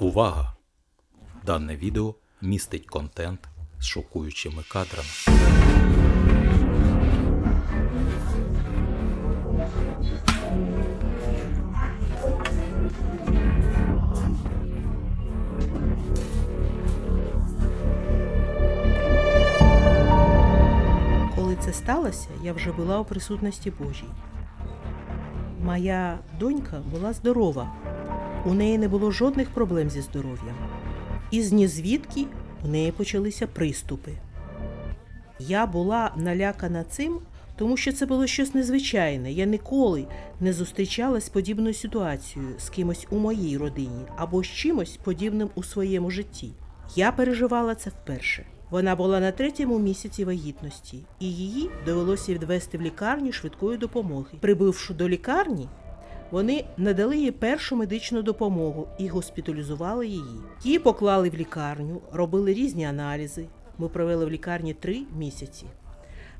Увага! Дане відео містить контент з шокуючими кадрами. Коли це сталося, я вже була у присутності Божій. Моя донька була здорова, у неї не було жодних проблем зі здоров'ям. І з нізвідки у неї почалися приступи. Я була налякана цим, тому що це було щось незвичайне. Я ніколи не зустрічалась подібною ситуацією з кимось у моїй родині або з чимось подібним у своєму житті. Я переживала це вперше. Вона була на третьому місяці вагітності, і її довелося відвести в лікарню швидкої допомоги. Прибувши до лікарні, вони надали їй першу медичну допомогу і госпіталізували її. Її поклали в лікарню, робили різні аналізи. Ми провели в лікарні три місяці.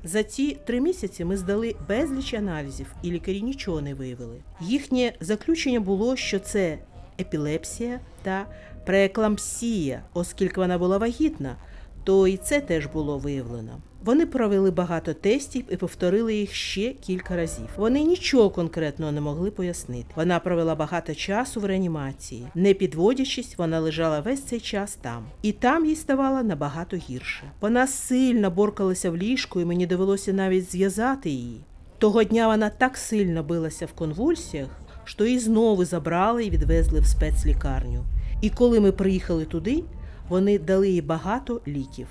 За ці три місяці ми здали безліч аналізів, і лікарі нічого не виявили. Їхнє заключення було, що це епілепсія та прееклампсія, оскільки вона була вагітна, то і це теж було виявлено. Вони провели багато тестів і повторили їх ще кілька разів. Вони нічого конкретного не могли пояснити. Вона провела багато часу в реанімації. Не підводячись, вона лежала весь цей час там. І там їй ставало набагато гірше. Вона сильно боркалася в ліжку, і мені довелося навіть зв'язати її. Того дня вона так сильно билася в конвульсіях, що її знову забрали і відвезли в спецлікарню. І коли ми приїхали туди, вони дали їй багато ліків.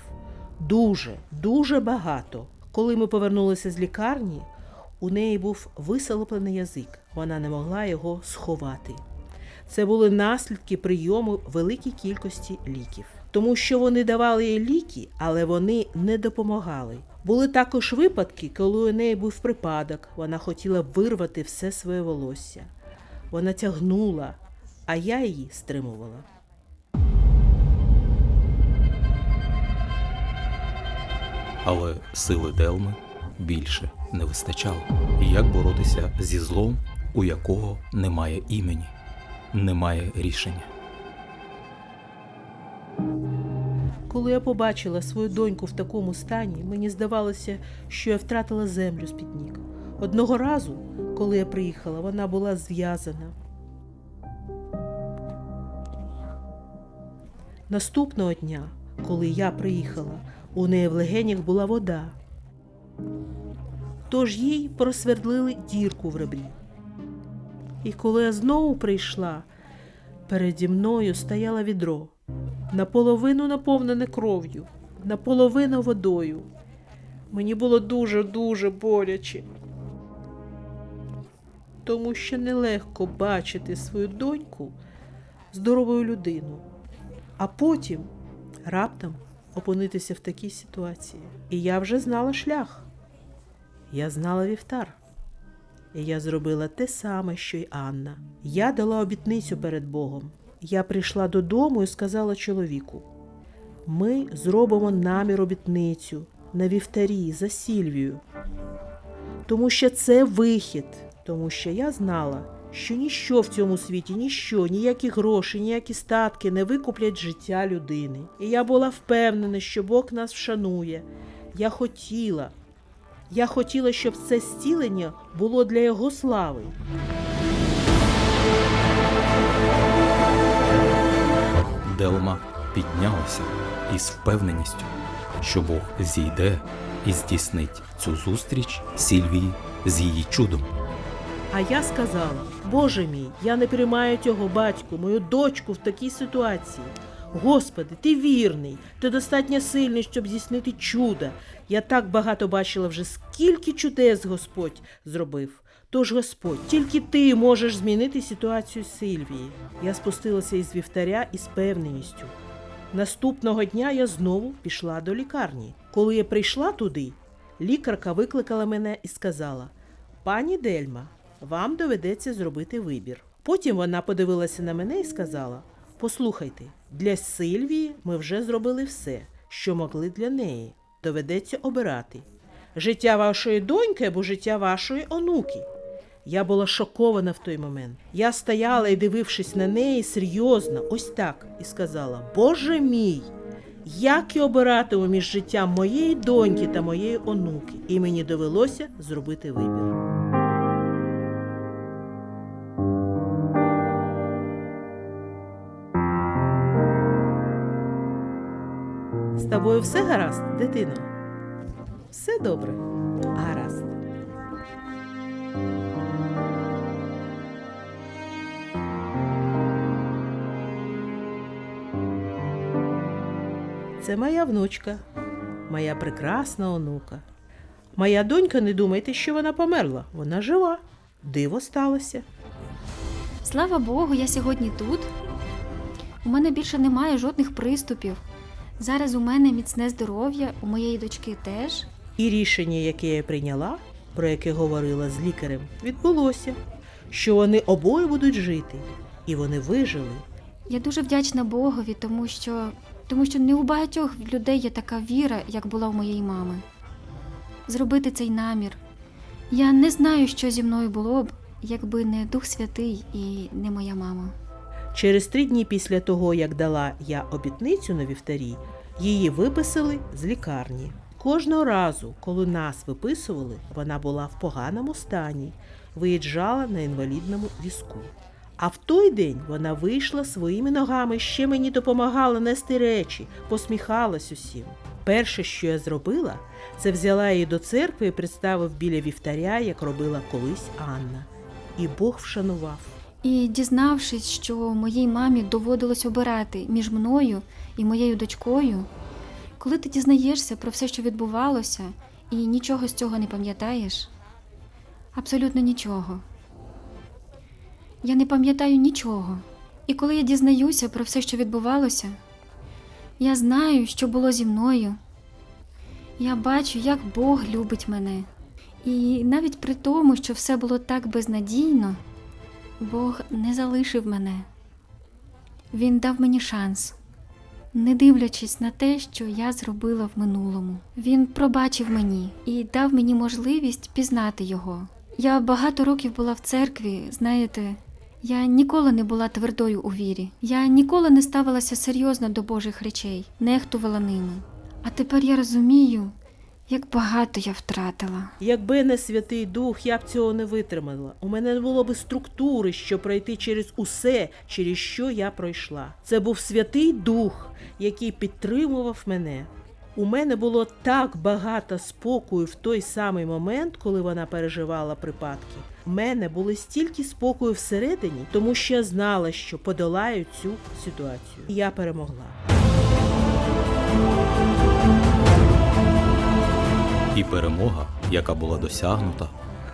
Дуже, дуже багато. Коли ми повернулися з лікарні, у неї був висолоплений язик. Вона не могла його сховати. Це були наслідки прийому великій кількості ліків. Тому що вони давали їй ліки, але вони не допомагали. Були також випадки, коли у неї був припадок, вона хотіла вирвати все своє волосся. Вона тягнула, а я її стримувала. Але сили Делми більше не вистачало. Як боротися зі злом, у якого немає імені, немає рішення? Коли я побачила свою доньку в такому стані, мені здавалося, що я втратила землю з-під ніг. Одного разу, коли я приїхала, вона була зв'язана. Наступного дня, коли я приїхала, у неї в легенях була вода. Тож їй просвердлили дірку в ребрі. І коли я знову прийшла, переді мною стояло відро, наполовину наповнене кров'ю, наполовину водою. Мені було дуже-дуже боляче, тому що нелегко бачити свою доньку здоровою людину, а потім раптом опинитися в такій ситуації. І я вже знала шлях. Я знала вівтар. І я зробила те саме, що й Анна. Я дала обітницю перед Богом. Я прийшла додому і сказала чоловіку: ми зробимо намір обітницю на вівтарі за Сільвію. Тому що це вихід, тому що я знала, що ніщо в цьому світі, ніщо, ніякі гроші, ніякі статки не викуплять життя людини. І я була впевнена, що Бог нас вшанує. Я хотіла, я хотіла, щоб це зцілення було для його слави. Делма піднялася із впевненістю, що Бог зійде і здійснить цю зустріч Сільвії з її чудом. А я сказала: Боже мій, я не приймаю цього батьку, мою дочку в такій ситуації. Господи, ти вірний, ти достатньо сильний, щоб здійснити чудо. Я так багато бачила вже, скільки чудес Господь зробив. Тож, Господь, тільки ти можеш змінити ситуацію Сильвії. Я спустилася із вівтаря із певненістю. Наступного дня я знову пішла до лікарні. Коли я прийшла туди, лікарка викликала мене і сказала: Пані Дельма, вам доведеться зробити вибір. Потім вона подивилася на мене і сказала: Послухайте, для Сильвії ми вже зробили все, що могли для неї. Доведеться обирати життя вашої доньки або життя вашої онуки. Я була шокована в той момент. Я стояла і, дивившись на неї, серйозно, ось так, і сказала: Боже мій! Як я обиратиму між життям моєї доньки та моєї онуки, і мені довелося зробити вибір. Тобою все гаразд, дитино? Все добре. Гаразд. Це моя внучка, моя прекрасна онука. Моя донька, не думайте, що вона померла. Вона жива. Диво сталося. Слава Богу, я сьогодні тут. У мене більше немає жодних приступів. Зараз у мене міцне здоров'я, у моєї дочки теж. І рішення, яке я прийняла, про яке говорила з лікарем, відбулося, що вони обоє будуть жити, і вони вижили. Я дуже вдячна Богові, тому що, тому що не у багатьох людей є така віра, як була у моєї мами. Зробити цей намір. Я не знаю, що зі мною було б, якби не Дух Святий і не моя мама. Через три дні після того, як дала я обітницю на вівтарі, її виписали з лікарні. Кожного разу, коли нас виписували, вона була в поганому стані, виїжджала на інвалідному візку. А в той день вона вийшла своїми ногами, ще мені допомагала нести речі, посміхалась усім. Перше, що я зробила, це взяла її до церкви і представив біля вівтаря, як робила колись Анна. І Бог вшанував. І дізнавшись, що моїй мамі доводилось обирати між мною і моєю дочкою, коли ти дізнаєшся про все, що відбувалося, і нічого з цього не пам'ятаєш, абсолютно нічого. Я не пам'ятаю нічого. І коли я дізнаюся про все, що відбувалося, я знаю, що було зі мною. Я бачу, як Бог любить мене. І навіть при тому, що все було так безнадійно, Бог не залишив мене. Він дав мені шанс, не дивлячись на те, що я зробила в минулому. Він пробачив мені і дав мені можливість пізнати його. Я багато років була в церкві, знаєте, я ніколи не була твердою у вірі. Я ніколи не ставилася серйозно до Божих речей, нехтувала ними. А тепер я розумію, як багато я втратила. Якби не Святий Дух, я б цього не витримала. У мене не було б структури, щоб пройти через усе, через що я пройшла. Це був Святий Дух, який підтримував мене. У мене було так багато спокою в той самий момент, коли вона переживала припадки. У мене було стільки спокою всередині, тому що я знала, що подолаю цю ситуацію. І я перемогла. І перемога, яка була досягнута,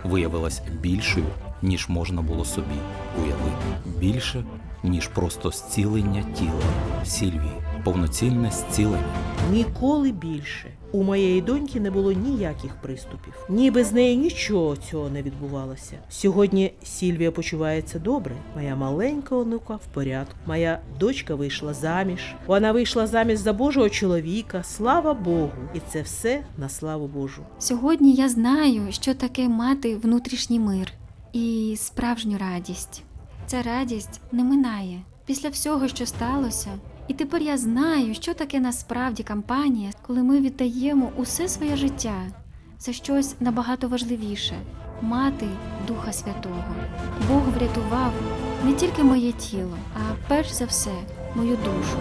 виявилась більшою, ніж можна було собі уявити. Більше, ніж просто зцілення тіла Сільвії, повноцінне зцілення. Ніколи більше. У моєї доньки не було ніяких приступів. Ніби з нею нічого цього не відбувалося. Сьогодні Сільвія почувається добре. Моя маленька онука в порядку. Моя дочка вийшла заміж. Вона вийшла заміж за Божого чоловіка. Слава Богу! І це все на славу Божу. Сьогодні я знаю, що таке мати внутрішній мир і справжню радість. Ця радість не минає після всього, що сталося. І тепер я знаю, що таке насправді кампанія, коли ми віддаємо усе своє життя за щось набагато важливіше мати Духа Святого. Бог врятував не тільки моє тіло, а перш за все мою душу.